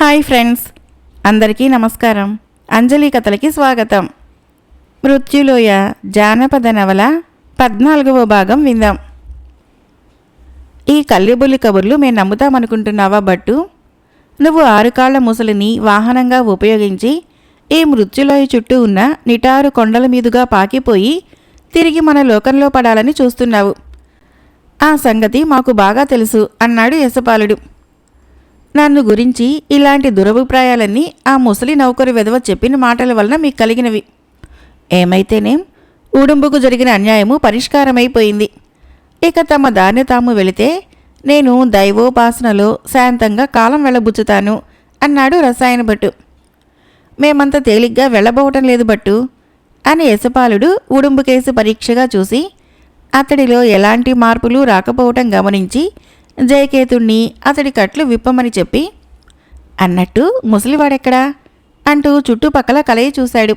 Hi friends అందరికీ నమస్కారం. అంజలి కథలకి స్వాగతం. మృత్యులోయ జానపద నవల పద్నాలుగవ భాగం విందాం. ఈ కల్లిబుల్లి కబుర్లు మేము నమ్ముతామనుకుంటున్నావా బట్టు నువ్వు ఆరుకాళ్ళ ముసలిని వాహనంగా ఉపయోగించి ఈ మృత్యులోయ చుట్టూ ఉన్న నిటారు కొండల మీదుగా పాకిపోయి తిరిగి మన లోకంలో పడాలని చూస్తున్నావు. ఆ సంగతి మాకు బాగా తెలుసు అన్నాడు యశపాలుడు. నన్ను గురించి ఇలాంటి దురభిప్రాయాలన్నీ ఆ ముసలి నౌకరు విధవ చెప్పిన మాటల వలన మీకు కలిగినవి. ఏమైతేనేం ఉడుంబుకు జరిగిన అన్యాయము పరిష్కారమైపోయింది. ఇక తమ దాన్ని తాము వెళితే నేను దైవోపాసనలో శాంతంగా కాలం వెళ్ళబుచ్చుతాను అన్నాడు రసాయన భట్టు. మేమంత తేలిగ్గా వెళ్ళబోవటం లేదు బట్టు అని యశపాలుడు ఉడుంబు కేసు పరీక్షగా చూసి అతడిలో ఎలాంటి మార్పులు రాకపోవటం గమనించి జయకేతుణ్ణి అతడి కట్లు విప్పమని చెప్పి అన్నట్టు ముసలివాడెక్కడా? అంటూ చుట్టుపక్కల కలయి చూశాడు.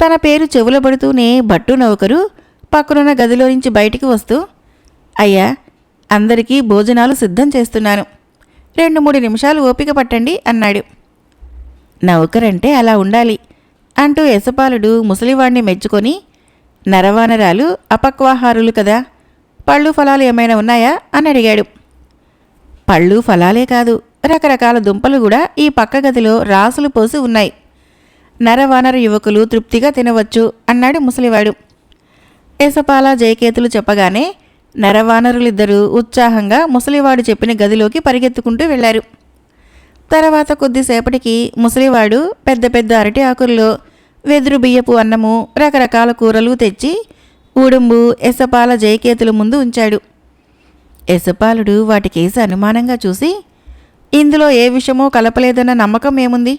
తన పేరు చెవులబడుతూనే భట్టు నౌకరు పక్కనున్న గదిలో నుంచి బయటికి వస్తూ అయ్యా అందరికీ భోజనాలు సిద్ధం చేస్తున్నాను. రెండు మూడు నిమిషాలు ఓపిక పట్టండి అన్నాడు. నౌకరంటే అలా ఉండాలి అంటూ యశపాలుడు ముసలివాణ్ణి మెచ్చుకొని నరవానరాలు అపక్వాహారులు కదా! పళ్ళు ఫలాలు ఏమైనా ఉన్నాయా? అని అడిగాడు. పళ్ళు ఫలాలే కాదు. రకరకాల దుంపలు కూడా ఈ పక్క గదిలో రాసులు పోసి ఉన్నాయి. నరవానర యువకులు తృప్తిగా తినవచ్చు అన్నాడు ముసలివాడు. యశపాల జయకేతులు చెప్పగానే నరవానరులిద్దరూ ఉత్సాహంగా ముసలివాడు చెప్పిన గదిలోకి పరిగెత్తుకుంటూ వెళ్ళారు తర్వాత కొద్దిసేపటికి ముసలివాడు పెద్ద పెద్ద అరటి ఆకుల్లో వెదురు బియ్యపు అన్నము రకరకాల కూరలు తెచ్చి ఉడుంబు ఎసపాల జయకేతుల ముందు ఉంచాడు. ఎసపాలుడు వాటికేసి అనుమానంగా చూసి ఇందులో ఏ విషయమో కలపలేదన్న నమ్మకం ఏముంది?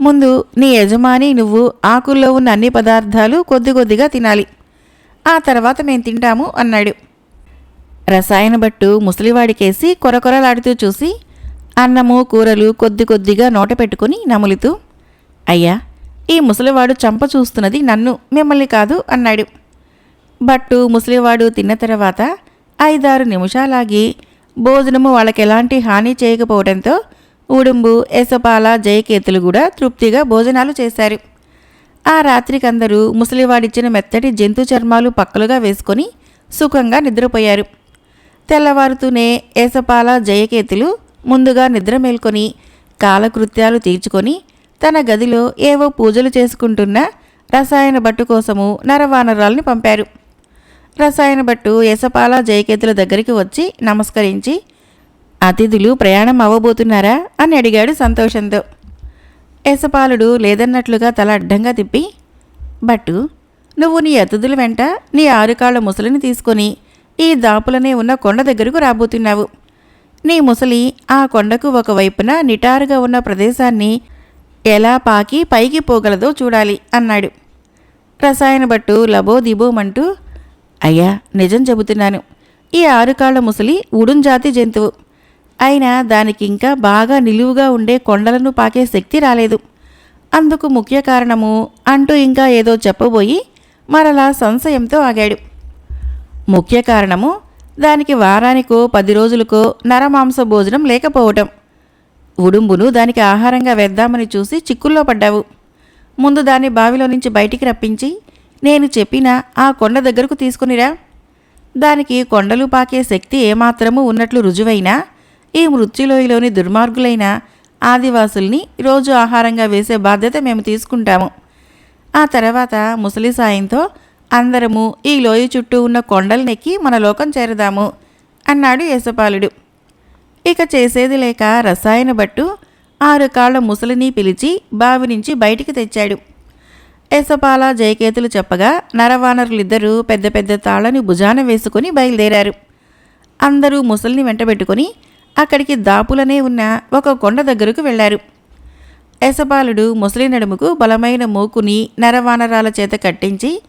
ముందు నీ యజమాని నువ్వు ఆకుల్లో ఉన్న అన్ని పదార్థాలు కొద్ది కొద్దిగా తినాలి. ఆ తర్వాత మేము తింటాము అన్నాడు. రసాయన బట్టు ముసలివాడికేసి కొరకొరలాడుతూ చూసి అన్నము కూరలు కొద్ది కొద్దిగా నోట పెట్టుకుని నములుతూ అయ్యా ఈ ముసలివాడు చంప చూస్తున్నది నన్ను మిమ్మల్ని కాదు అన్నాడు. బట్టు ముసలివాడు తిన్న తర్వాత ఐదారు నిమిషాలాగి భోజనము వాళ్ళకి ఎలాంటి హాని చేయకపోవడంతో ఉడుంబు ఎసపాల జయకేతులు కూడా తృప్తిగా భోజనాలు చేశారు. ఆ రాత్రికందరూ ముసలివాడిచ్చిన మెత్తటి జంతు చర్మాలు పక్కలుగా వేసుకొని సుఖంగా నిద్రపోయారు. తెల్లవారుతూనే ఏసపాల జయకేతులు ముందుగా నిద్ర మేల్కొని కాలకృత్యాలు తీర్చుకొని తన గదిలో ఏవో పూజలు చేసుకుంటున్న రసాయన భట్టు కోసము నరవానరాల్ని పంపారు. రసాయన భట్టు యశపాల జయకేతుల దగ్గరికి వచ్చి నమస్కరించి అతిథులు ప్రయాణం అవ్వబోతున్నారా? అని అడిగాడు సంతోషంతో. యశపాలుడు లేదన్నట్లుగా తల అడ్డంగా తిప్పి భట్టు నువ్వు నీ అతిథుల వెంట నీ ఆరుకాళ్ళ ముసలిని తీసుకొని ఈ దాపులనే ఉన్న కొండ దగ్గరకు రాబోతున్నావు. నీ ముసలి ఆ కొండకు ఒకవైపున నిటారుగా ఉన్న ప్రదేశాన్ని ఎలా పాకి పైకి పోగలదో చూడాలి అన్నాడు. రసాయన భట్టు లబోదిబోమంటూ అయ్యా నిజం చెబుతున్నాను. ఈ ఆరుకాళ్ళ ముసలి ఉడుంజాతి జంతువు. అయినా దానికి ఇంకా బాగా నిలువుగా ఉండే కొండలను పాకే శక్తి రాలేదు. అందుకు ముఖ్య కారణము అంటూ ఇంకా ఏదో చెప్పబోయి మరలా సంశయంతో ఆగాడు. ముఖ్య కారణము దానికి వారానికో పది రోజులకో నరమాంస భోజనం లేకపోవటం. ఉడుంబును దానికి ఆహారంగా వేద్దామని చూసి చిక్కుల్లో పడ్డావు. ముందు దాన్ని బావిలో నుంచి బయటికి రప్పించి నేను చెప్పిన ఆ కొండ దగ్గరకు తీసుకునిరా. దానికి కొండలు పాకే శక్తి ఏమాత్రమూ ఉన్నట్లు రుజువైనా ఈ మృత్యులోయలోని దుర్మార్గులైన ఆదివాసుల్ని రోజు ఆహారంగా వేసే బాధ్యత మేము తీసుకుంటాము. ఆ తర్వాత ముసలి సాయంతో అందరము ఈ లోయ చుట్టూ ఉన్న కొండలనెక్కి మన లోకం చేరదాము అన్నాడు యశపాలుడు ఇక చేసేది లేక రసాయన బట్టు ఆరు కాళ్ళ ముసలిని పిలిచి బావి నుంచి బయటికి తెచ్చాడు. యశపాల జయకేతులు చెప్పగా నరవానరులిద్దరూ పెద్ద పెద్ద తాళని భుజాన వేసుకుని బయలుదేరారు. అందరూ ముసలిని వెంటబెట్టుకుని అక్కడికి దాపులనే ఉన్న ఒక కొండ దగ్గరకు వెళ్ళారు యశపాలుడు ముసలి నడుముకు బలమైన మూకుని నరవానరాల చేత కట్టించి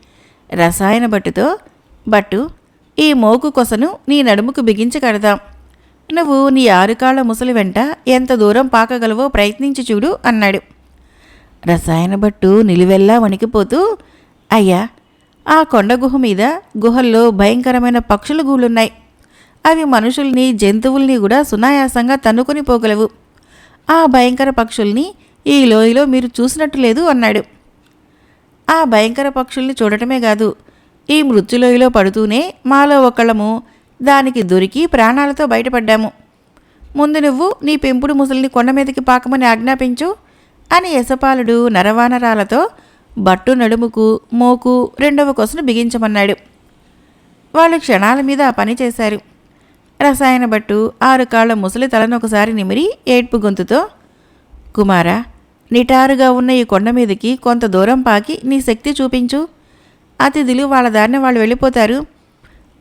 రసాయన బట్టుతో బట్టు ఈ మోకు కొసను నీ నడుముకు బిగించి కడదాం. నువ్వు నీ ఆరుకాళ్ళ ముసలి వెంట ఎంత దూరం పాకగలవో ప్రయత్నించి చూడు అన్నాడు. రసాయన భట్టు నిలువెల్లా వణికిపోతూ అయ్యా ఆ కొండ గుహ మీద గుహల్లో భయంకరమైన పక్షుల గూళ్ళున్నాయి. అవి మనుషుల్ని జంతువుల్ని కూడా సునాయాసంగా తన్నుకొని పోగలవు. ఆ భయంకర పక్షుల్ని ఈ లోయలో మీరు చూసినట్టు లేదు అన్నాడు. ఆ భయంకర పక్షుల్ని చూడటమే కాదు ఈ మృత్యులోయలో పడుతూనే మాలో ఒకళ్ళము దానికి దొరికి ప్రాణాలతో బయటపడ్డాము. ముందు నువ్వు నీ పెంపుడు ముసలిని కొండ మీదకి పాకమని ఆజ్ఞాపించు అని యశపాలుడు నరవానరాలతో బట్టు నడుముకు మోకు రెండవ కొసను బిగించమన్నాడు. వాళ్ళు క్షణాల మీద ఆ పని చేశారు. రసాయన బట్టు ఆరు కాళ్ళ ముసలి తలను ఒకసారి నిమిరి ఏడ్పు గొంతుతో కుమారా నిటారుగా ఉన్న ఈ కొండ మీదకి కొంత దూరం పాకి నీ శక్తి చూపించు. అతిథులు వాళ్ళ దారిన వాళ్ళు వెళ్ళిపోతారు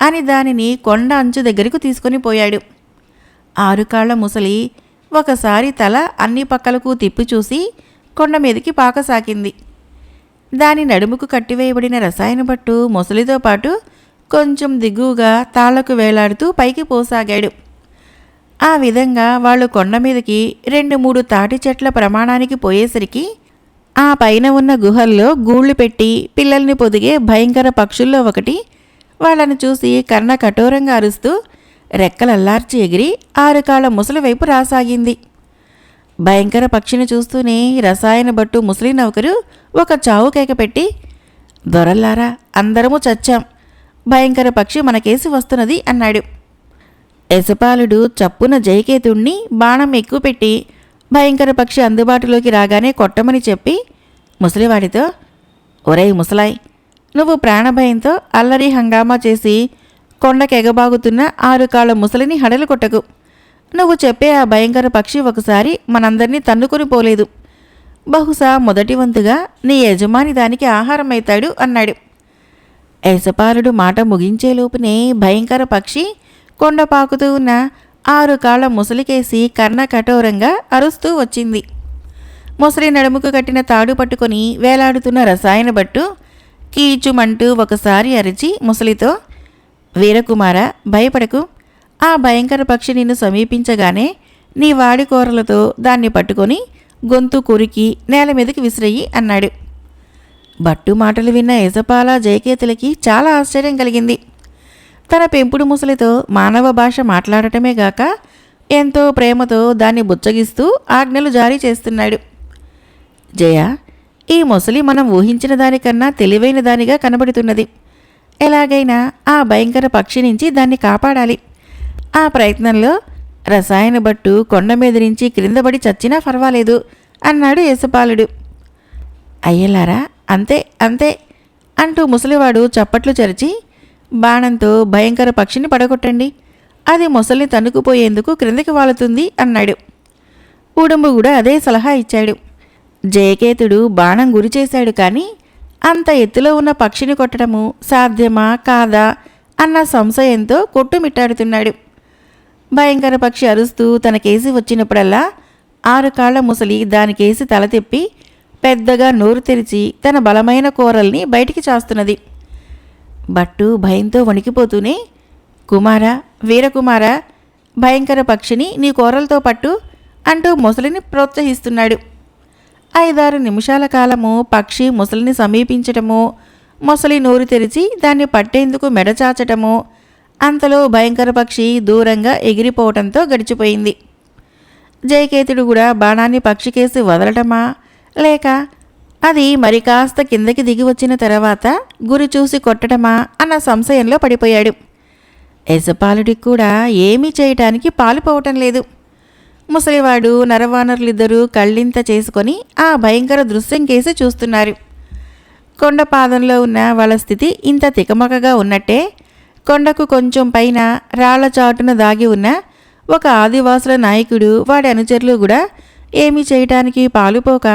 అని దానిని కొండ అంచు దగ్గరకు తీసుకొని పోయాడు. ఆరు కాళ్ళ ముసలి ఒకసారి తల అన్ని పక్కలకు తిప్పి చూసి కొండ మీదకి పాకసాగింది దాని నడుముకు కట్టివేయబడిన రసాయన పట్టు ముసలితో పాటు కొంచెం దిగువగా తాళ్ళకు వేలాడుతూ పైకి పోసాగాడు. ఆ విధంగా వాళ్ళు కొండ మీదకి రెండు మూడు తాటి చెట్ల ప్రమాణానికి పోయేసరికి ఆ పైన ఉన్న గుహల్లో గూళ్ళు పెట్టి పిల్లల్ని పొదిగే భయంకర పక్షుల్లో ఒకటి వాళ్ళని చూసి కర్ణ కఠోరంగా అరుస్తూ రెక్కలల్లార్చి ఎగిరి ఆరు కాళ్ళ ముసలి వైపు రాసాగింది. భయంకర పక్షిని చూస్తూనే రసాయన బట్టు ముసలి నౌకరు ఒక చావు కేక పెట్టి దొరల్లారా అందరము చచ్చాం. భయంకర పక్షి మనకేసి వస్తున్నది అన్నాడు. యశపాలుడు చప్పున జయకేతుణ్ణి బాణం ఎక్కువ పెట్టి భయంకర పక్షి అందుబాటులోకి రాగానే కొట్టమని చెప్పి ముసలివాడితో ఒరేయ్ ముసలాయ్ నువ్వు ప్రాణభయంతో అల్లరి హంగామా చేసి కొండకెగబాగుతున్న ఆరు కాళ్ళ ముసలిని హడలు కొట్టకు నువ్వు చెప్పే ఆ భయంకర పక్షి ఒకసారి మనందరినీ తన్నుకొని పోలేదు. బహుశా మొదటి వంతుగా నీ యజమాని దానికి ఆహారం అవుతాడు అన్నాడు. యశపాలుడు మాట ముగించేలోపునే భయంకర పక్షి కొండ పాకుతూ ఉన్న ఆరు కాళ్ళ ముసలికేసి కర్ణ కఠోరంగా అరుస్తూ వచ్చింది. ముసలి నడుముకు కట్టిన తాడు పట్టుకొని వేలాడుతున్న రసాయన బట్టు కీచుమంటూ ఒకసారి అరిచి ముసలితో వీరకుమార భయపడకు. ఆ భయంకర పక్షి నిన్ను సమీపించగానే నీ వాడి కూరలతో దాన్ని పట్టుకొని గొంతు కొరికి నేల మీదకి విసిరయ్యి అన్నాడు. బట్టు మాటలు విన్న యజపాల జయకేతులకి చాలా ఆశ్చర్యం కలిగింది. తన పెంపుడు ముసలితో మానవ భాష మాట్లాడటమే గాక ఎంతో ప్రేమతో దాన్ని బుచ్చగిస్తూ ఆజ్ఞలు జారీ చేస్తున్నాడు. జయ ఈ ముసలి మనం ఊహించిన దానికన్నా తెలివైన దానిగా కనబడుతున్నది. ఎలాగైనా ఆ భయంకర పక్షి నుంచి దాన్ని కాపాడాలి. ఆ ప్రయత్నంలో రసాయన బట్టు కొండ మీద నుంచి క్రిందపడి చచ్చినా పర్వాలేదు అన్నాడు యశపాలుడు అయ్యలారా అంతే అంతే అంటూ ముసలివాడు చప్పట్లు చరిచి బాణంతో భయంకర పక్షిని పడగొట్టండి. అది ముసలిని తన్నుకుపోయేందుకు క్రిందకి వాలుతుంది అన్నాడు. ఉడుంబు కూడా అదే సలహా ఇచ్చాడు. జయకేతుడు బాణం గురి చేశాడు కానీ అంత ఎత్తులో ఉన్న పక్షిని కొట్టడము సాధ్యమా కాదా అన్న సంశయంతో కొట్టుమిట్టాడుతున్నాడు. భయంకర పక్షి అరుస్తూ తనకేసి వచ్చినప్పుడల్లా ఆరు కాళ్ళ ముసలి దానికేసి తల తిప్పి పెద్దగా నోరు తెరిచి తన బలమైన కూరల్ని బయటికి చాస్తున్నది. బట్టు భయంతో వణికిపోతూనే కుమార వీరకుమార భయంకర పక్షిని నీ కూరలతో పట్టు అంటూ ముసలిని ప్రోత్సహిస్తున్నాడు. ఐదారు నిమిషాల కాలము పక్షి ముసలిని సమీపించటము మొసలి నోరు తెరిచి దాన్ని పట్టేందుకు మెడచాచటము అంతలో భయంకర పక్షి దూరంగా ఎగిరిపోవటంతో గడిచిపోయింది. జయకేతుడు కూడా బాణాన్ని పక్షికేసి వదలటమా? లేక అది మరి కాస్త కిందకి దిగి వచ్చిన తర్వాత గురి చూసి కొట్టడమా అన్న సంశయంలో పడిపోయాడు. యశపాలుడికి కూడా ఏమీ చేయటానికి పాలుపోవటం లేదు. ముసలివాడు నరవానరులిద్దరూ కళ్ళింత చేసుకొని ఆ భయంకర దృశ్యం కేసి చూస్తున్నారు. కొండ పాదంలో ఉన్న వాళ్ళ స్థితి ఇంత తికమకగా ఉన్నట్టే కొండకు కొంచెం పైన రాళ్ళ చాటున దాగి ఉన్న ఒక ఆదివాసుల నాయకుడు వాడి అనుచరులు కూడా ఏమీ చేయటానికి పాలుపోక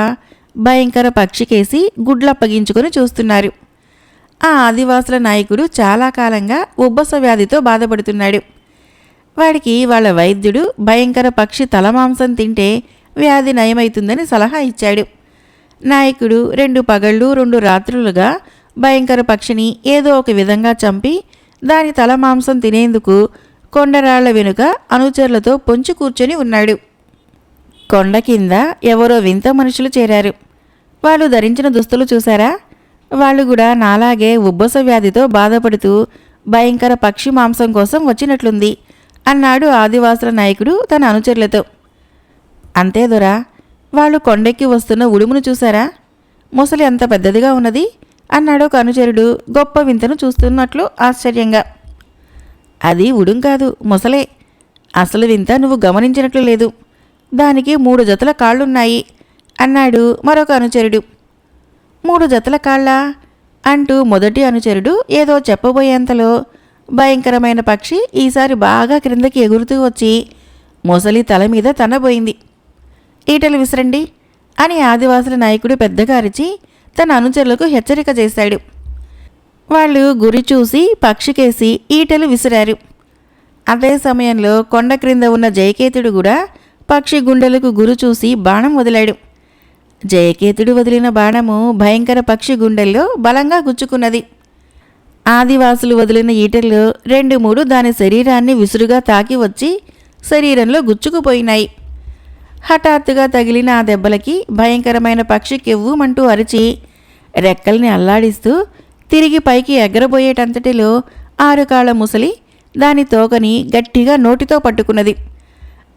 భయంకర పక్షికేసి గుడ్లప్పగించుకొని చూస్తున్నారు. ఆ ఆదివాసుల నాయకుడు చాలా కాలంగా ఉబ్బస వ్యాధితో బాధపడుతున్నాడు. వాడికి వాళ్ళ వైద్యుడు భయంకర పక్షి తలమాంసం తింటే వ్యాధి నయమైతుందని సలహా ఇచ్చాడు. నాయకుడు రెండు పగళ్ళు రెండు రాత్రులుగా భయంకర పక్షిని ఏదో ఒక విధంగా చంపి దాని తల మాంసం తినేందుకు కొండరాళ్ళ వెనుక అనుచరులతో పొంచి కూర్చొని ఉన్నాడు. కొండ కింద ఎవరో వింత మనుషులు చేరారు. వాళ్ళు ధరించిన దుస్తులు చూసారా వాళ్ళు కూడా నాలాగే ఉబ్బస వ్యాధితో బాధపడుతూ భయంకర పక్షి మాంసం కోసం వచ్చినట్లుంది. అన్నాడు ఆదివాసుల నాయకుడు తన అనుచరులతో. అంతే దొరా వాళ్ళు కొండెక్కి వస్తున్న ఉడుమును చూశారా? ముసలి అంత పెద్దదిగా ఉన్నది అన్నాడు ఒక అనుచరుడు గొప్ప వింతను చూస్తున్నట్లు ఆశ్చర్యంగా. అది ఉడుం కాదు ముసలే. అసలు వింత నువ్వు గమనించినట్లు లేదు. దానికి మూడు జతల కాళ్ళున్నాయి అన్నాడు మరొక అనుచరుడు. మూడు జతల కాళ్ళ? అంటూ మొదటి అనుచరుడు ఏదో చెప్పబోయేంతలో భయంకరమైన పక్షి ఈసారి బాగా క్రిందకి ఎగురుతూ వచ్చి మొసలి తల మీద తనబోయింది ఈటలు విసరండి అని ఆదివాసుల నాయకుడు పెద్దగా అరిచి తన అనుచరులకు హెచ్చరిక చేశాడు. వాళ్ళు గురి చూసి పక్షికేసి ఈటలు విసిరారు. అదే సమయంలో కొండ క్రింద ఉన్న జయకేతుడు కూడా పక్షి గుండెలకు గురి చూసి బాణం వదిలాడు. జయకేతుడు వదిలిన బాణము భయంకర పక్షి గుండెల్లో బలంగా గుచ్చుకున్నది. ఆదివాసులు వదిలిన ఈటలు రెండు మూడు దాని శరీరాన్ని విసురుగా తాకి వచ్చి శరీరంలో గుచ్చుకుపోయినాయి. హఠాత్తుగా తగిలిన ఆ దెబ్బలకి భయంకరమైన పక్షి కెవ్వుమంటూ అరిచి రెక్కల్ని అల్లాడిస్తూ తిరిగి పైకి ఎగరబోయేటంతటిలో ఆరు కాళ్ళ ముసలి దాని తోకని గట్టిగా నోటితో పట్టుకున్నది.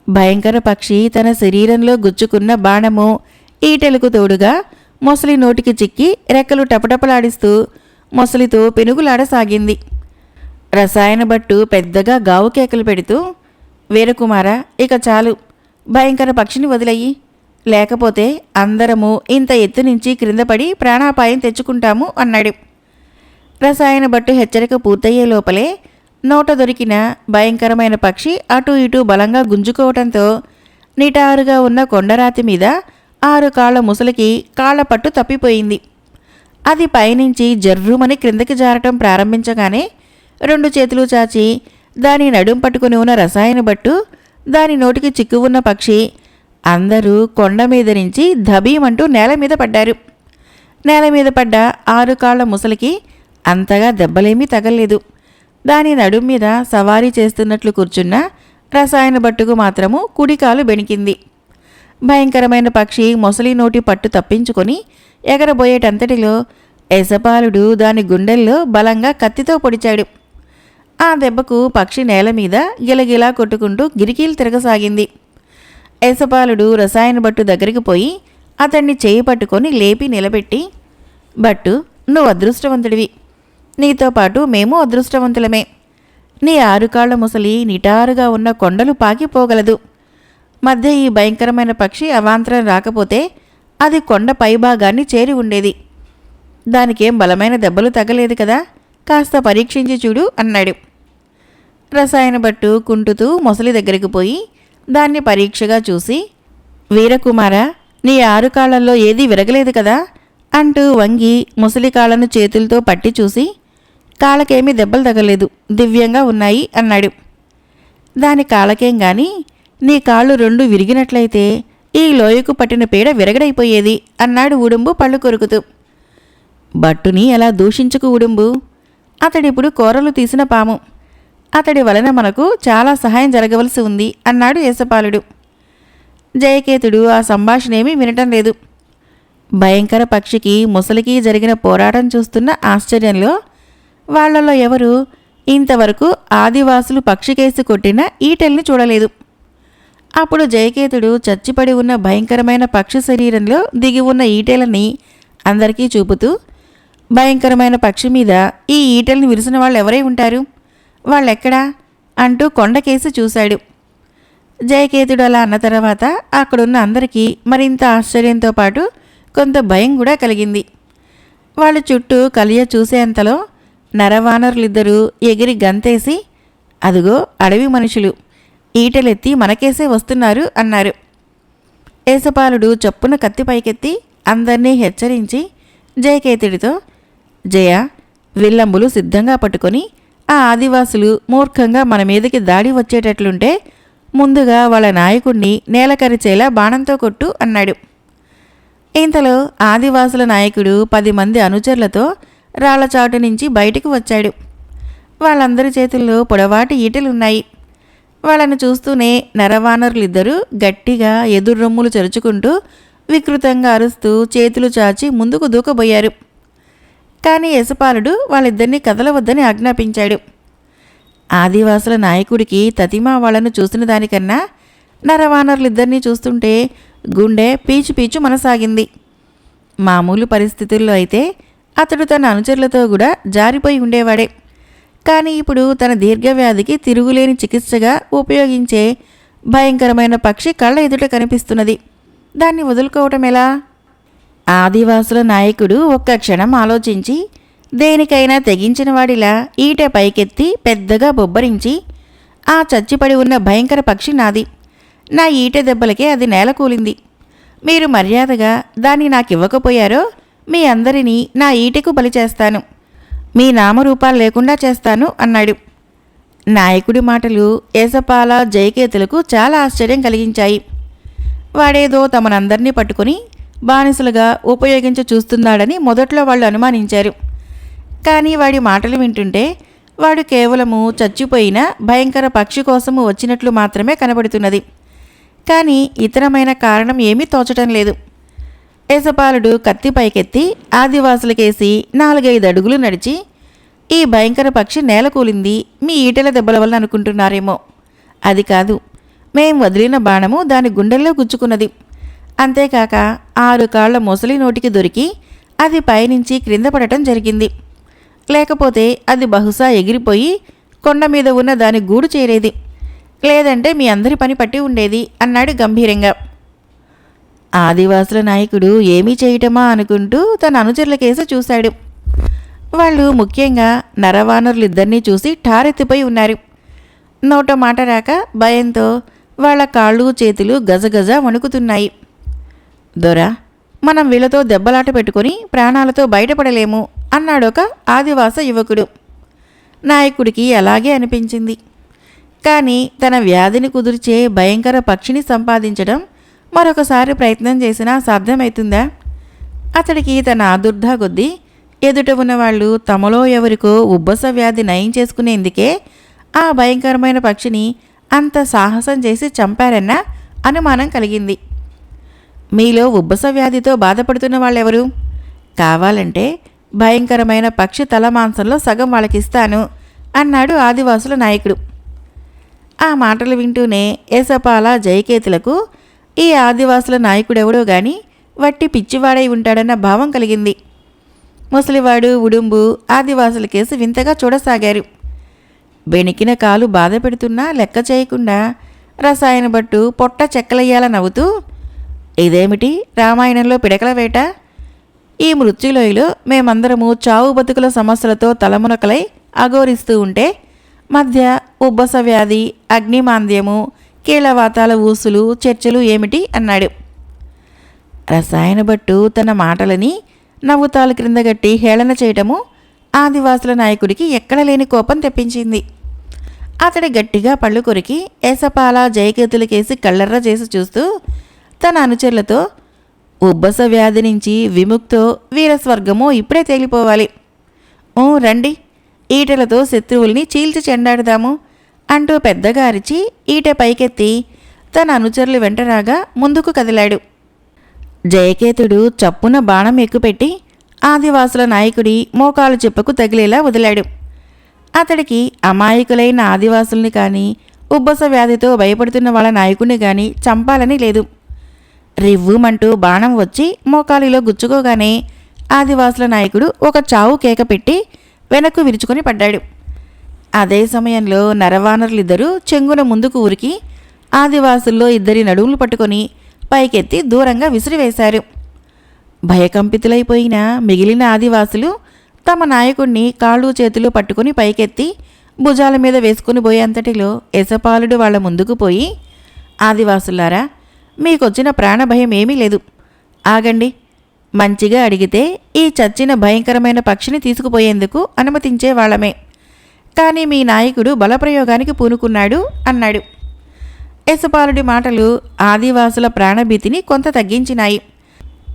భయంకర పక్షి తన శరీరంలో గుచ్చుకున్న బాణము ఈటెలకు తోడుగా మొసలి నోటికి చిక్కి రెక్కలు టపటపలాడిస్తూ మొసలితో పెనుగులాడసాగింది. రసాయన బట్టు పెద్దగా గావు కేకలు పెడుతూ వీరకుమార ఇక చాలు. భయంకర పక్షిని వదిలయ్యి. లేకపోతే అందరము ఇంత ఎత్తు నుంచి క్రిందపడి ప్రాణాపాయం తెచ్చుకుంటాము అన్నాడు. రసాయన బట్టు హెచ్చరిక పూర్తయ్యే లోపలే నోట దొరికిన భయంకరమైన పక్షి అటు ఇటు బలంగా గుంజుకోవటంతో నిటారుగా ఉన్న కొండరాతి మీద ఆరు కాళ్ళ ముసలికి కాళ్ళ పట్టు తప్పిపోయింది. అది పైనుంచి జర్రుమని క్రిందకి జారటం ప్రారంభించగానే రెండు చేతులు చాచి దాని నడుం పట్టుకుని ఉన్న రసాయన బట్టు దాని నోటికి చిక్కు ఉన్న పక్షి అందరూ కొండ మీద నుంచి ధబీమంటూ నేల మీద పడ్డారు. నేల మీద పడ్డ ఆరు కాళ్ళ ముసలికి అంతగా దెబ్బలేమీ తగలేదు దాని నడుం మీద సవారీ చేస్తున్నట్లు కూర్చున్న రసాయన బట్టుకు మాత్రము కుడికాలు బెణికింది. భయంకరమైన పక్షి మొసలి నోటి పట్టు తప్పించుకొని ఎగరబోయేటంతటిలో యశపాలుడు దాని గుండెల్లో బలంగా కత్తితో పొడిచాడు. ఆ దెబ్బకు పక్షి నేల మీద గిలగిలా కొట్టుకుంటూ గిరికీలు తిరగసాగింది. యశపాలుడు రసాయన బట్టు దగ్గరికి పోయి అతన్ని చేయి పట్టుకొని లేపి నిలబెట్టి బట్టు నువ్వు అదృష్టవంతుడివి. నీతో పాటు మేము అదృష్టవంతులమే. నీ ఆరుకాళ్ళ ముసలి నిటారుగా ఉన్న కొండలు పాకిపోగలదు. మధ్య ఈ భయంకరమైన పక్షి అవాంతరం రాకపోతే అది కొండ పైభాగాన్ని చేరి ఉండేది. దానికేం బలమైన దెబ్బలు తగలేదు కదా? కాస్త పరీక్షించి చూడు అన్నాడు. రసాయన బట్టు కుంటుతూ మొసలి దగ్గరికి పోయి దాన్ని పరీక్షగా చూసి వీరకుమార నీ ఆరు కాళ్ళల్లో ఏదీ విరగలేదు కదా? అంటూ వంగి ముసలి కాళ్ళను చేతులతో పట్టి చూసి కాళ్ళకేమీ దెబ్బలు తగలేదు దివ్యంగా ఉన్నాయి అన్నాడు. దాని కాళ్ళకేం కానీ నీ కాళ్ళు రెండు విరిగినట్లయితే ఈ లోయకు పట్టిన పీడ విరగడైపోయేది అన్నాడు ఉడుంబు పళ్ళు కొరుకుతూ. భట్టుని అలా దూషించుకు ఉడుంబు. అతడిప్పుడు కూరలు తీసిన పాము. అతడి వలన మనకు చాలా సహాయం జరగవలసి ఉంది అన్నాడు యేసపాలుడు జయకేతుడు ఆ సంభాషణేమీ వినటం లేదు. భయంకర పక్షికి ముసలికి జరిగిన పోరాటం చూస్తున్న ఆశ్చర్యంలో వాళ్ళలో ఎవరు ఇంతవరకు ఆదివాసులు పక్షికేసి కొట్టిన ఈటెల్ని చూడలేదు. అప్పుడు జయకేతుడు చచ్చిపడి ఉన్న భయంకరమైన పక్షి శరీరంలో దిగి ఉన్న ఈటెలని అందరికీ చూపుతూ భయంకరమైన పక్షి మీద ఈ ఈటెల్ని విరిసిన వాళ్ళు ఎవరై ఉంటారు? వాళ్ళెక్కడా? అంటూ కొండకేసి చూశాడు. జయకేతుడు అలా అన్న తర్వాత అక్కడున్న అందరికీ మరింత ఆశ్చర్యంతో పాటు కొంత భయం కూడా కలిగింది. వాళ్ళ చుట్టూ కలియ చూసేంతలో నరవానరులిద్దరూ ఎగిరి గంతేసి అదిగో అడవి మనుషులు. ఈటెలెత్తి మనకేసే వస్తున్నారు అన్నారు. ఏసపాలుడు చప్పున కత్తి పైకెత్తి అందర్నీ హెచ్చరించి జయకేతుడితో జయ విల్లంబులు సిద్ధంగా పట్టుకొని ఆ ఆదివాసులు మూర్ఖంగా మన మీదకి దాడి వచ్చేటట్లుంటే ముందుగా వాళ్ళ నాయకుణ్ణి నేలకరిచేలా బాణంతో కొట్టు అన్నాడు. ఇంతలో ఆదివాసుల నాయకుడు పది మంది అనుచరులతో రాళ్ళచాటు నుంచి బయటికి వచ్చాడు. వాళ్ళందరి చేతుల్లో పొడవాటి ఈటెలున్నాయి. వాళ్ళను చూస్తూనే నరవానరులిద్దరూ గట్టిగా ఎదుర్రొమ్ములు చరుచుకుంటూ వికృతంగా అరుస్తూ చేతులు చాచి ముందుకు దూకబోయారు. కానీ యశపాలుడు వాళ్ళిద్దరినీ కదలవద్దని ఆజ్ఞాపించాడు. ఆదివాసుల నాయకుడికి తతిమా వాళ్ళను చూసిన దానికన్నా నరవానరులిద్దరినీ చూస్తుంటే గుండె పీచు పీచు మనసాగింది. మామూలు పరిస్థితుల్లో అయితే అతడు తన అనుచరులతో కూడా జారిపోయి ఉండేవాడే. కానీ ఇప్పుడు తన దీర్ఘవ్యాధికి తిరుగులేని చికిత్సగా ఉపయోగించే భయంకరమైన పక్షి కళ్ళ ఎదుట కనిపిస్తున్నది. దాన్ని వదులుకోవటం ఎలా? ఆదివాసుల నాయకుడు ఒక్క క్షణం ఆలోచించి దేనికైనా తెగించిన వాడిలా ఈట పైకెత్తి పెద్దగా బొబ్బరించి ఆ చచ్చిపడి ఉన్న భయంకర పక్షి నాది. నా ఈట దెబ్బలకే అది నేల కూలింది. మీరు మర్యాదగా దాన్ని నాకు ఇవ్వకపోయారో మీ అందరినీ నా ఈటకు బలి చేస్తాను. మీ నామరూపాలు లేకుండా చేస్తాను అన్నాడు. నాయకుడి మాటలు ఏసపాల జయకేతులకు చాలా ఆశ్చర్యం కలిగించాయి. వాడేదో తమనందరినీ పట్టుకొని బానిసలుగా ఉపయోగించి చూస్తున్నాడని మొదట్లో వాళ్ళు అనుమానించారు. కానీ వాడి మాటలు వింటుంటే వాడు కేవలము చచ్చిపోయిన భయంకర పక్షి కోసము వచ్చినట్లు మాత్రమే కనబడుతున్నది. కానీ ఇతరమైన కారణం ఏమీ తోచటం లేదు. యశపాలుడు కత్తి పైకెత్తి ఆదివాసులకేసి నాలుగైదు అడుగులు నడిచి ఈ భయంకర పక్షి నేల కూలింది మీ ఈటెల దెబ్బల వల్ల అనుకుంటున్నారేమో. అది కాదు మేం వదిలిన బాణము దాని గుండెల్లో గుచ్చుకున్నది. అంతేకాక ఆరు కాళ్ళ ముసలి నోటికి దొరికి అది పైనుంచి క్రింద పడటం జరిగింది. లేకపోతే అది బహుశా ఎగిరిపోయి కొండ మీద ఉన్న దాని గూడు చేరేది. లేదంటే మీ అందరి పని పట్టి ఉండేది అన్నాడు గంభీరంగా. ఆదివాసుల నాయకుడు ఏమీ చేయటమా అనుకుంటూ తన అనుచరులకేసి చూశాడు. వాళ్ళు ముఖ్యంగా నరవానరులిద్దరినీ చూసి ఠారెత్తిపోయి ఉన్నారు. నోట మాట రాక భయంతో వాళ్ళ కాళ్ళు చేతులు గజగజ వణుకుతున్నాయి. దొర మనం వీళ్ళతో దెబ్బలాట పెట్టుకొని ప్రాణాలతో బయటపడలేము అన్నాడొక ఆదివాస యువకుడు. నాయకుడికి అలాగే అనిపించింది. కానీ తన వ్యాధిని కుదిర్చే భయంకర పక్షిని సంపాదించడం మరొకసారి ప్రయత్నం చేసినా సాధ్యమవుతుందా అతడికి తన ఆదుర్ధా కొద్దీ ఎదుట ఉన్నవాళ్ళు తమలో ఎవరికో ఉబ్బస వ్యాధి నయం చేసుకునేందుకే ఆ భయంకరమైన పక్షిని అంత సాహసం చేసి చంపారన్న అనుమానం కలిగింది. మీలో ఉబ్బస వ్యాధితో బాధపడుతున్న వాళ్ళెవరు? కావాలంటే భయంకరమైన పక్షి తల మాంసంలో సగం వాళ్ళకిస్తాను అన్నాడు ఆదివాసుల నాయకుడు. ఆ మాటలు వింటూనే ఏసపాల జయకేతులకు ఈ ఆదివాసుల నాయకుడెవడో గాని వట్టి పిచ్చివాడై ఉంటాడన్న భావం కలిగింది. ముసలివాడు ఉడుంబు ఆదివాసుల కేసు వింతగా చూడసాగారు. బెణికిన కాలు బాధ పెడుతున్నా లెక్క చేయకుండా రసాయన బట్టు పొట్ట చెక్కలయ్యాల నవ్వుతూ ఇదేమిటి? రామాయణంలో పిడకల వేట? ఈ మృత్యులోయలో మేమందరము చావు బతుకుల సమస్యలతో తలమునకలై అఘోరిస్తూ ఉంటే మధ్య ఉబ్బస వ్యాధి అగ్నిమాంద్యము కీళ్ళవాతాల ఊసులు చర్చలు ఏమిటి? అన్నాడు. రసాయన భట్టు తన మాటలని నవ్వుతాలు క్రిందగట్టి హేళన చేయటము ఆదివాసుల నాయకుడికి ఎక్కడ లేని కోపం తెప్పించింది. అతడి గట్టిగా పళ్ళు కొరికి ఏసపాల జయకేతులకేసి కళ్ళర్ర చేసి చూస్తూ తన అనుచరులతో ఉబ్బస వ్యాధి నుంచి విముక్తో వీరస్వర్గమో ఇప్పుడే తేలిపోవాలి. ఓ రండి. ఈటలతో శత్రువుల్ని చీల్చి చెండాడుదాము. అంటూ పెద్దగా అరిచి ఈటె పైకెత్తి తన అనుచరులు వెంటరాగా ముందుకు కదిలాడు. జయకేతుడు చప్పున బాణం ఎక్కుపెట్టి ఆదివాసుల నాయకుడి మోకాలు చెప్పుకు తగిలేలా వదిలాడు. అతడికి అమాయకులైన ఆదివాసుల్ని కానీ ఉబ్బస వ్యాధితో భయపడుతున్న వాళ్ళ నాయకుడిని కానీ చంపాలని లేదు. రివ్వుమంటూ బాణం వచ్చి మోకాలిలో గుచ్చుకోగానే ఆదివాసుల నాయకుడు ఒక చావు కేక పెట్టి వెనక్కు విరుచుకొని పడ్డాడు. అదే సమయంలో నరవానరులిద్దరూ చెంగున ముందుకు ఉరికి ఆదివాసుల్లో ఇద్దరి నడుములు పట్టుకొని పైకెత్తి దూరంగా విసిరివేశారు. భయకంపితులైపోయిన మిగిలిన ఆదివాసులు తమ నాయకుణ్ణి కాళ్ళు చేతులు పట్టుకుని పైకెత్తి భుజాల మీద వేసుకుని పోయేంతటిలో యశపాలుడు వాళ్ళ ముందుకు పోయి ఆదివాసులారా మీకొచ్చిన ప్రాణభయం ఏమీ లేదు. ఆగండి. మంచిగా అడిగితే ఈ చచ్చిన భయంకరమైన పక్షిని తీసుకుపోయేందుకు అనుమతించే వాళ్ళమే. కానీ మీ నాయకుడు బలప్రయోగానికి పూనుకున్నాడు అన్నాడు. యశపాలుడి మాటలు ఆదివాసుల ప్రాణభీతిని కొంత తగ్గించినాయి.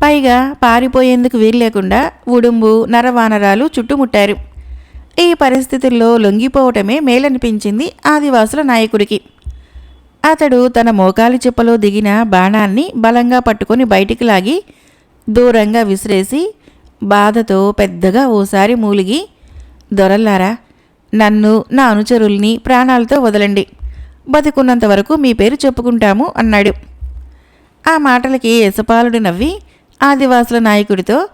పైగా పారిపోయేందుకు వీల్లేకుండా ఉడుంబు నరవానరాలు చుట్టుముట్టారు. ఈ పరిస్థితుల్లో లొంగిపోవటమే మేలనిపించింది ఆదివాసుల నాయకుడికి. అతడు తన మోకాలి చెప్పలో దిగిన బాణాన్ని బలంగా పట్టుకొని బయటికి లాగి దూరంగా విసిరేసి బాధతో పెద్దగా ఓసారి మూలిగి దొరల్లారా నన్ను నా అనుచరుల్ని ప్రాణాలతో వదలండి. బతికున్నంత వరకు మీ పేరు చెప్పుకుంటాము అన్నాడు. ఆ మాటలకి యశపాలుడు నవ్వి ఆదివాసుల నాయకుడితో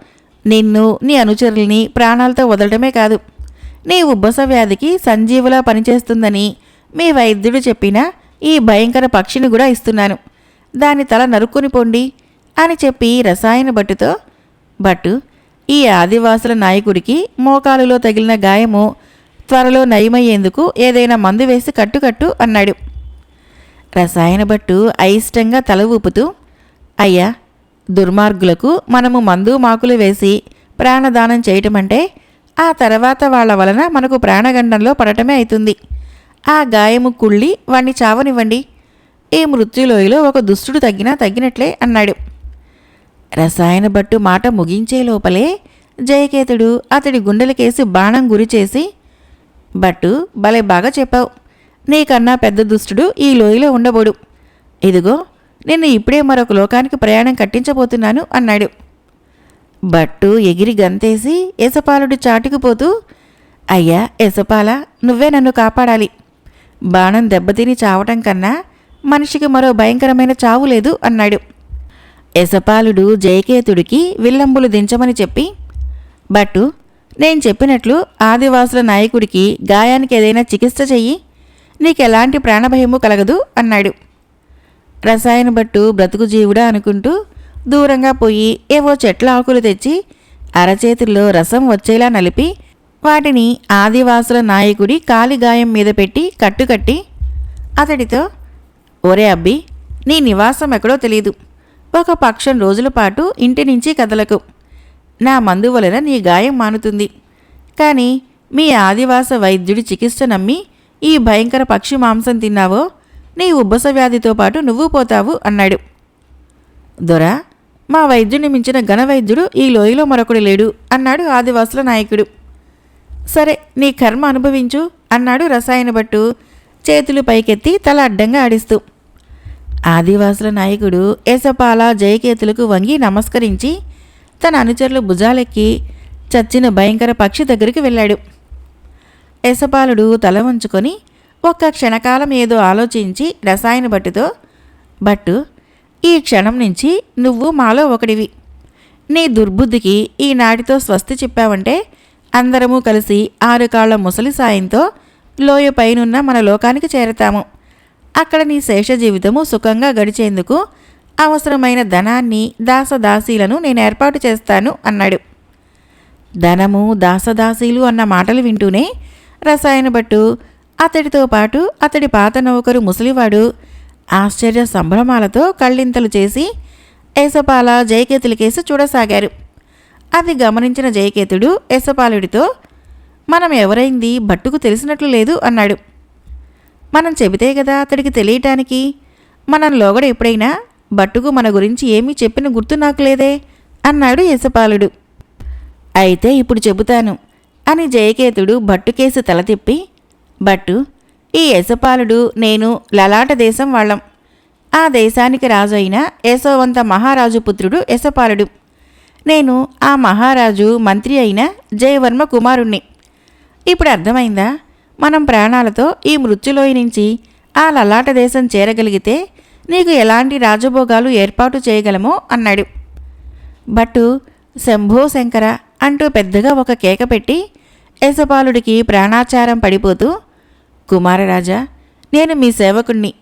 నిన్ను నీ అనుచరుల్ని ప్రాణాలతో వదలటమే కాదు. నీ ఉబ్బస వ్యాధికి సంజీవులా పనిచేస్తుందని మీ వైద్యుడు చెప్పిన ఈ భయంకర పక్షిని కూడా ఇస్తున్నాను. దాని తల నరుక్కుని పొండి అని చెప్పి రసాయన భట్టుతో భట్టు ఈ ఆదివాసుల నాయకుడికి మోకాలులో తగిలిన గాయము త్వరలో నయమయ్యేందుకు ఏదైనా మందు వేసి కట్టుకట్టు అన్నాడు. రసాయన భట్టు అయిష్టంగా తల ఊపుతూ అయ్యా దుర్మార్గులకు మనము మందు మాకులు వేసి ప్రాణదానం చేయటమంటే ఆ తర్వాత వాళ్ళ వలన మనకు ప్రాణగండంలో పడటమే అవుతుంది ఆ గాయము కుళ్ళి వాణ్ణి చావనివ్వండి. ఈ మృత్యులోయలో ఒక దుష్టుడు తగ్గినా తగ్గినట్లే అన్నాడు. రసాయన భట్టు మాట ముగించే లోపలే జయకేతుడు అతడి గుండెలకేసి బాణం గురిచేసి భట్టు భలే బాగా చెప్పావు. నీకన్నా పెద్ద దుష్టుడు ఈ లోయలో ఉండబోడు. ఇదిగో నిన్ను ఇప్పుడే మరొక లోకానికి ప్రయాణం కట్టించబోతున్నాను అన్నాడు. భట్టు ఎగిరి గంతేసి యశపాలుడు చాటుకుపోతూ అయ్యా యశపాల నువ్వే నన్ను కాపాడాలి. బాణం దెబ్బతిని చావటం కన్నా మనిషికి మరో భయంకరమైన చావు లేదు అన్నాడు. యశపాలుడు జయకేతుడికి విల్లంబులు దించమని చెప్పి బట్టు నేను చెప్పినట్లు ఆదివాసుల నాయకుడికి గాయానికి ఏదైనా చికిత్స చెయ్యి నీకెలాంటి ప్రాణభయము కలగదు అన్నాడు. రసాయన బట్టు బ్రతుకు జీవుడా అనుకుంటూ దూరంగా పోయి ఏవో చెట్ల ఆకులు తెచ్చి అరచేతుల్లో రసం వచ్చేలా నలిపి వాటిని ఆదివాసుల నాయకుడి కాలి గాయం మీద పెట్టి కట్టుకట్టి అతడితో ఒరే అబ్బి నీ నివాసం ఎక్కడో తెలియదు ఒక పక్షం రోజుల పాటు ఇంటి నుంచి కదలకు. నా మందు వలన నీ గాయం మానుతుంది. కానీ మీ ఆదివాస వైద్యుడి చికిత్స నమ్మి ఈ భయంకర పక్షి మాంసం తిన్నావో నీ ఉబ్బస వ్యాధితో పాటు నువ్వు పోతావు అన్నాడు. దొరా మా వైద్యుని మించిన ఘనవైద్యుడు ఈ లోయలో మరొకడు లేడు అన్నాడు ఆదివాసుల నాయకుడు. సరే నీ కర్మ అనుభవించు అన్నాడు రసాయన భట్టు చేతులు పైకెత్తి తల అడ్డంగా ఆడిస్తూ. ఆదివాసుల నాయకుడు ఏసపాల జయకేతులకు వంగి నమస్కరించి తన అనుచరులు భుజాలెక్కి చచ్చిన భయంకర పక్షి దగ్గరికి వెళ్ళాడు. యశపాలుడు తల వంచుకొని ఒక్క క్షణకాలం ఏదో ఆలోచించి రసాయన భట్టుతో భట్టు ఈ క్షణం నుంచి నువ్వు మాలో ఒకడివి. నీ దుర్బుద్ధికి ఈనాటితో స్వస్తి చెప్పావంటే అందరము కలిసి ఆరు కాళ్ళ ముసలి సాయంతో లోయ పైనున్న మన లోకానికి చేరతాము. అక్కడ నీ శేష జీవితము సుఖంగా గడిచేందుకు అవసరమైన ధనాన్ని దాసదాసీలను నేను ఏర్పాటు చేస్తాను అన్నాడు. ధనము దాసదాసీలు అన్న మాటలు వింటూనే రసాయన భట్టు అతడితో పాటు అతడి పాత నౌకరు ముసలివాడు ఆశ్చర్య సంభ్రమాలతో కళ్ళింతలు చేసి ఏసపాల జయకేతులకేసి చూడసాగారు. అది గమనించిన జయకేతుడు యశపాలుడితో మనం ఎవరైంది? భట్టుకు తెలిసినట్లు లేదు అన్నాడు. మనం చెబితే కదా అతడికి తెలియటానికి? మనం లోగడ ఎప్పుడైనా భట్టుకు మన గురించి ఏమీ చెప్పిన గుర్తు నాకు లేదే అన్నాడు యశపాలుడు అయితే ఇప్పుడు చెబుతాను అని జయకేతుడు భట్టుకేసి తల తిప్పి భట్టు ఈ యశపాలుడు నేను లలాట దేశం వాళ్ళం. ఆ దేశానికి రాజు అయిన యశోవంత మహారాజు పుత్రుడు యశపాలుడు నేను ఆ మహారాజు మంత్రి అయిన జయవర్మ కుమారుణ్ణి. ఇప్పుడు అర్థమైందా? మనం ప్రాణాలతో ఈ మృత్యులోయ నుంచి ఆ లలాట దేశం చేరగలిగితే నీకు ఎలాంటి రాజభోగాలు ఏర్పాటు చేయగలమో అన్నాడు. భట్టు శంభో శంకర అంటూ పెద్దగా ఒక కేక పెట్టి యశపాలుడికి ప్రాణాచారం పడిపోతూ కుమారరాజా నేను మీ సేవకుణ్ణి.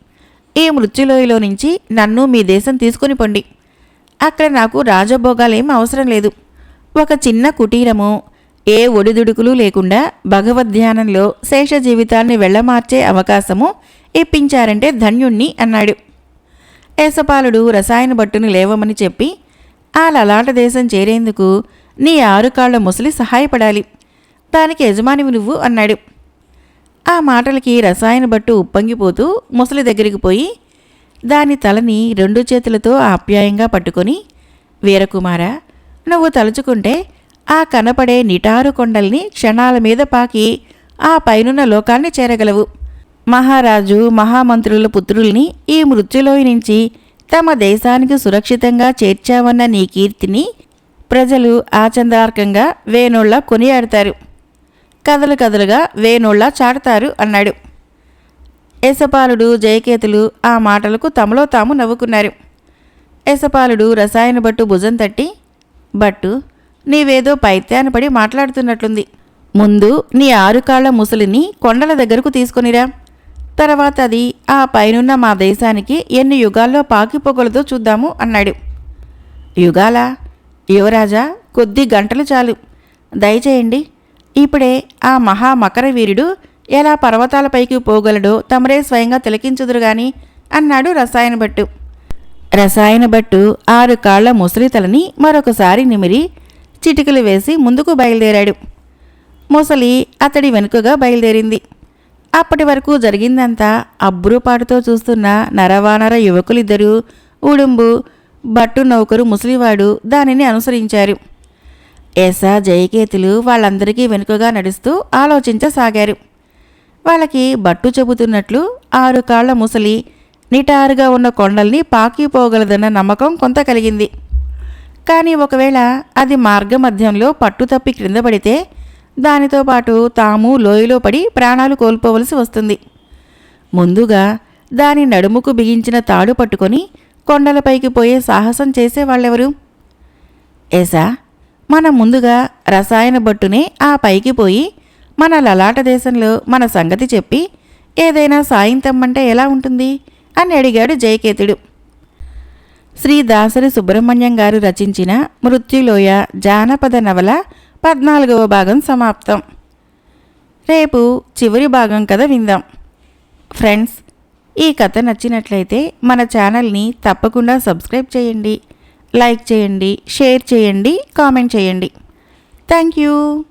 ఈ మృత్యులోయలో నుంచి నన్ను మీ దేశం తీసుకుని పొండి. అక్కడ నాకు రాజభోగాలేం అవసరం లేదు. ఒక చిన్న కుటీరము ఏ ఒడిదుడుకులు లేకుండా భగవద్ధ్యానంలో శేష జీవితాన్ని వెళ్ళమార్చే అవకాశము ఇప్పించారంటే ధన్యుణ్ణి అన్నాడు. ఏసపాలుడు రసాయన భట్టును లేవమని చెప్పి ఆ లలాట దేశం చేరేందుకు నీ ఆరుకాళ్ళ ముసలి సహాయపడాలి. దానికి యజమానివి నువ్వు అన్నాడు. ఆ మాటలకి రసాయన భట్టు ఉప్పొంగిపోతూ ముసలి దగ్గరికి పోయి దాని తలని రెండు చేతులతో ఆప్యాయంగా పట్టుకొని వీరకుమార నువ్వు తలుచుకుంటే ఆ కనపడే నిటారు కొండల్ని క్షణాల మీద పాకి ఆ పైనున్న లోకాన్ని చేరగలవు. మహారాజు మహామంత్రుల పుత్రుల్ని ఈ మృత్యులోయ నుంచి తమ దేశానికి సురక్షితంగా చేర్చావన్న నీ కీర్తిని ప్రజలు ఆచందార్కంగా వేణోళ్ళ కొనియాడతారు. కథలు కథలుగా వేణోళ్ళ చాటుతారు అన్నాడు. యశపాలుడు జయకేతులు ఆ మాటలకు తమలో తాము నవ్వుకున్నారు. యశపాలుడు రసాయన భట్టు భుజం తట్టి భట్టు నీవేదో పైత్యాన పడి మాట్లాడుతున్నట్లుంది. ముందు నీ ఆరుకాళ్ళ ముసలిని కొండల దగ్గరకు తీసుకొనిరా. తర్వాత అది ఆ పైనున్న మా దేశానికి ఎన్ని యుగాల్లో పాకిపోగలదో చూద్దాము అన్నాడు. యుగాలా? యువరాజా కొద్ది గంటలు చాలు. దయచేయండి ఇప్పుడే ఆ మహా మకర వీరుడు ఎలా పర్వతాలపైకి పోగలడో తమరే స్వయంగా తిలకించుదురు గాని అన్నాడు రసాయన భట్టు రసాయన భట్టు ఆరు కాళ్ళ ముసలి తలని మరొకసారి నిమిరి చిటికలు వేసి ముందుకు బయలుదేరాడు. ముసలి అతడి వెనుకగా బయలుదేరింది. అప్పటి వరకు జరిగిందంతా అబ్బురుపాటుతో చూస్తున్న నరవానర యువకులిద్దరూ ఉడుంబు బట్టు నౌకరు ముసలివాడు దానిని అనుసరించారు. ఎసా జయకేతులు వాళ్ళందరికీ వెనుకగా నడుస్తూ ఆలోచించసాగారు. వాళ్ళకి బట్టు చెబుతున్నట్లు ఆరు కాళ్ళ ముసలి నిటారుగా ఉన్న కొండల్ని పాకిపోగలదన్న నమ్మకం కొంత కలిగింది. కానీ ఒకవేళ అది మార్గమధ్యంలో పట్టు తప్పి క్రింద పడితే దానితో పాటు తాము లోయలో పడి ప్రాణాలు కోల్పోవలసి వస్తుంది. ముందుగా దాని నడుముకు బిగించిన తాడు పట్టుకొని కొండలపైకి పోయే సాహసం చేసేవాళ్ళెవరు? ఏసా మనం ముందుగా రసాయన బట్టునే ఆ పైకి పోయి మన లలాట దేశంలో మన సంగతి చెప్పి ఏదైనా సాయం తెమ్మంటే ఎలా ఉంటుంది? అని అడిగాడు జయకేతుడు. శ్రీ దాసరి సుబ్రహ్మణ్యం గారు రచించిన మృత్యులోయ జానపద నవల పద్నాలుగవ భాగం సమాప్తం. రేపు చివరి భాగం కథ విందాం. ఫ్రెండ్స్ ఈ కథ నచ్చినట్లయితే మన ఛానల్ని తప్పకుండా సబ్స్క్రైబ్ చేయండి. లైక్ చేయండి షేర్ చేయండి కామెంట్ చేయండి. Thank you.